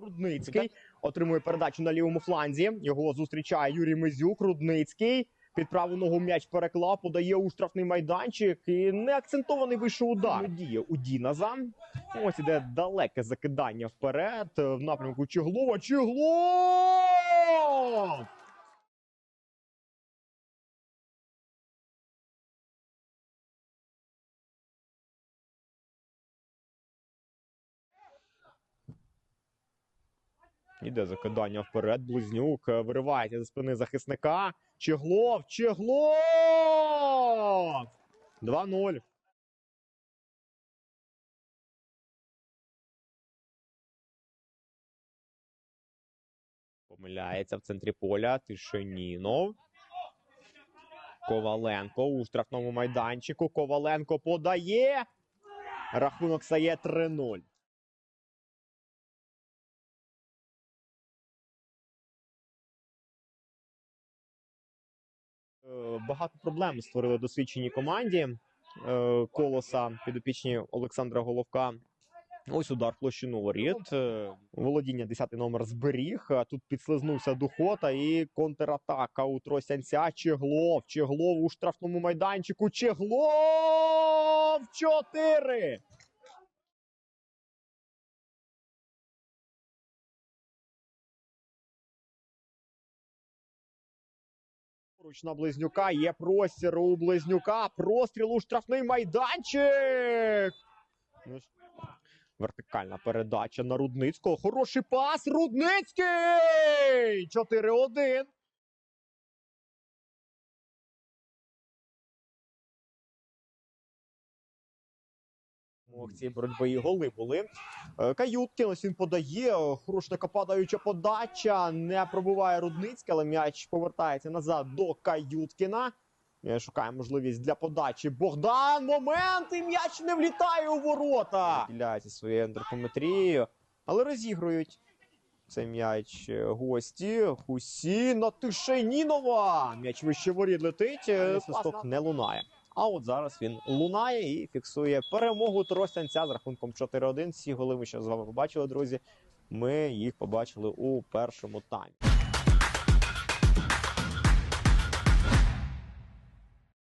Рудницький отримує передачу на лівому фланзі. Його зустрічає Юрій Мизюк. Рудницький під праву ногу м'яч переклав, подає у штрафний майданчик. І неакцентований вийшов удар. Діє у Діназа. Ось іде далеке закидання вперед е, в напрямку Чеглова. Чеглов! Іде закидання вперед. Близнюк е, виривається зі спини захисника. Чеглов! Чеглов! 2-0. Помиляється в центрі поля. Тишинінов. Коваленко у штрафному майданчику. Коваленко подає. Рахунок стає 3-0. Багато проблем створили досвідчені команді е, колоса підопічні Олександра Головка. Ось удар площину воріт. Е, Володіння 10 номер зберіг. Тут підслизнувся Духота і контратака у Тросянця. Чеглов. Чеглов у штрафному майданчику. Чеглов! 4! Поруч на близнюка є простір у близнюка. Простріл у штрафний майданчик. Ну Вертикальна передача на Рудницького. Хороший пас. Рудницький! 4-1. Ох, ці боротьби і голи були. Е, Каюткін ось він подає. така падаюча подача. Не пробуває Рудницький, але м'яч повертається назад до Каюткіна. Е, Шукає можливість для подачі. Богдан! Момент! І м'яч не влітає у ворота! Діляється своєю антропометрією, але розігрують. Цей м'яч е, гості. Хусіна Тишенінова. М'яч вище воріт летить. Свисток не лунає. А от зараз він лунає і фіксує перемогу Тростянця з рахунком 4-1. Всі голи ми ще з вами побачили, друзі. Ми їх побачили у першому таймі.